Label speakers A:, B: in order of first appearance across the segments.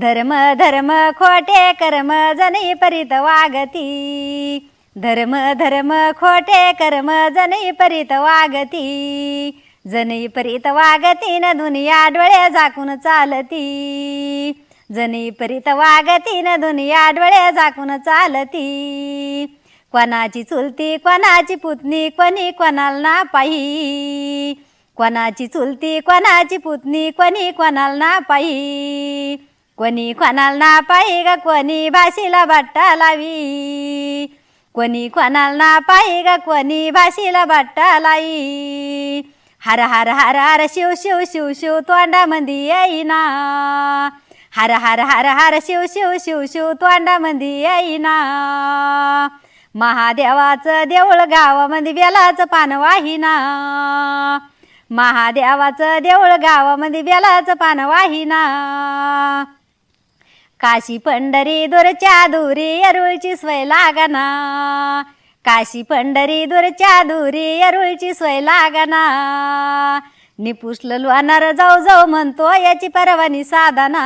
A: धर्म धर्म खोटे कर्म जनी परित वागती. धर्म धर्म खोटे कर्म जनी परित वागती. जनी परीत वागती न दुनिया डोळे झाकून चालती. जनी परीत वागती न दुनिया डोळे झाकून चालती. कोणाची चुलती कोणाची पुतणी कोणी कोणाला ना पाही. कोणाची चुलती कोणाची पुतणी कोणी कोणाला ना पाही. कोणी कोणाला ना पाही ग कोणी भाषेला बट्टा लावी. कोणी कोणाला ना पाही ग कोणी भाषेला बट्टा लाई. हर हर हर हर शिव शिव शिव शिव तोंडामंदी येईना. हर हर हर हर शिव शिव शिव शिव तोंडामंदी येईना. महादेवाचं देऊळ गावामध्ये बेलाचं पान वाहिना. महादेवाचं देऊळ गावामध्ये बेलाचं पान वाहिना. काशी पंढरी दूरच्या दुरी अरुळची सोय लागना. काशी पंढरी दूरच्या दुरी अरुळची सोय लागना. निपुसलं अनार जाऊ जाऊ म्हणतो याची परवानी साधना.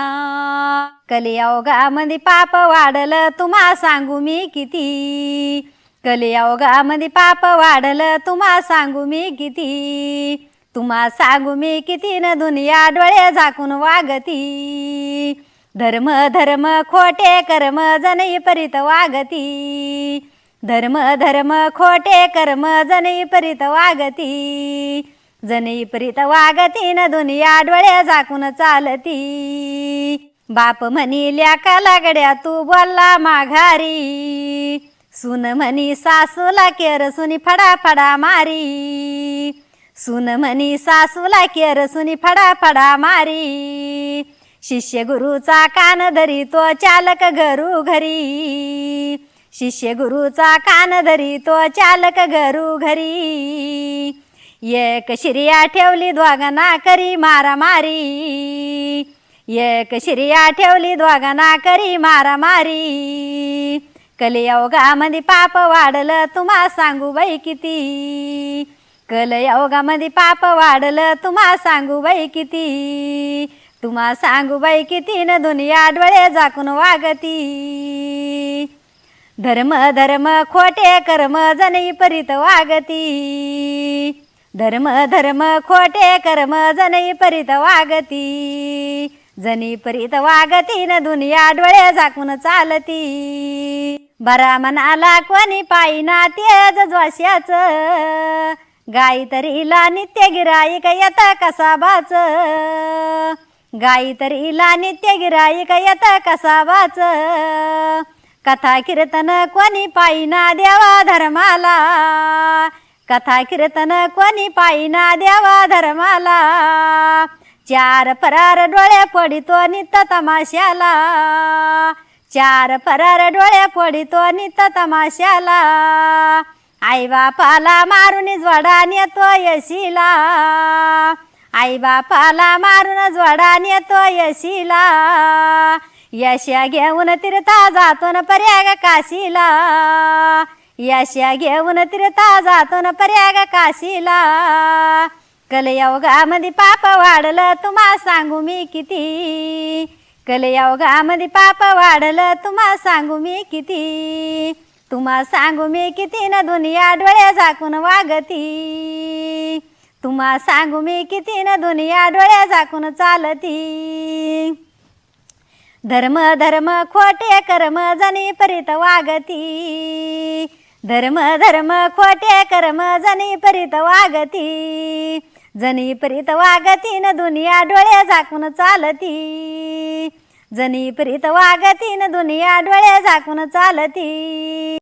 A: कलियाओगामध्ये पाप वाढलं तुम्हा सांगू मी किती? कलियाओगामध्ये पाप वाढलं तुम्हा सांगू मी किती? तुम्हा सांगू मी किती न दुनिया डोळे झाकून वागती? धर्म धर्म खोटे कर्म जनई परीत वागती. धर्म धर्म खोटे कर्म जनई परित वागती. जनई परित वागती न दुनिया डोळे झाकून चालती. बाप म्हणी ल्याकाला तू बोलला माघारी. सुन म्हणी सासूला केर सुनी फडा फडा मारी. सुन म्हणी सासूला केर सुनी फडा फडा मारी. शिष्य गुरुचा कान धरी तो चालक घरू घरी. शिष्य गुरुचा कान धरी तो चालक घरू घरी. एक शिर्या ठेवली द्वागना करी मारामारी. एक शिर्या ठेवली द्वागना करी मारामारी. कलयोगामध्ये पाप वाढलं तुम्हा सांगू बाई किती? कलयोगामध्ये पाप वाढलं तुम्हा सांगू बाई किती? तुम्हा सांगू बाई किती न दुनिया डोळे झाकून वागती. धर्म धर्म खोटे कर्म जनी परीत वागती. धर्म धर्म खोटे कर्म जनई परीत वागती. जनी परीत वागती न दुनिया डोळे झाकून चालती. बरा मनाला कोणी पायना तेज ज्वाश्याच. गाई तरीला नित्य गिराईक येत कसाबाच. गाई तरीला नित्य गिराईक येत कसाबाच कथा कीर्तन कोणी पायना देवा धर्माला. कथा कीर्तन कोणी पायना देवा धर्माला. चार फरार डोळे पडितो नित तमाशाला. चार फरार डोळे पडितो नित तमाशाला. आई बापाला मारून जोडा नेतो यशीला. आई बापाला मारून जोडा नेतो यशीला. यशा घेऊन तिरता जातो न पर्याग काशीला. यशा घेऊन तिरता जातो न पर्याग काशीला. कलयोगामध्ये पाप वाढलं तुम्हा सांगू मी किती? कलयोगामध्ये पाप वाढलं तुम्हा सांगू मी किती? तुम्हा सांगू मी किती न दुनिया डोळे झाकून वागती? तुम्हा सांगू मी किती न दुनिया डोळ्या झाकून चालती? धर्म धर्म खोटे कर्म जनी परीत वागती. धर्म धर्म खोटे कर्म जनी परीत वागती. जनी परीत वागती न दुनिया डोळ्या झाकून चालती. जनी परीत वागती न दुनिया डोळ्या झाकून चालती.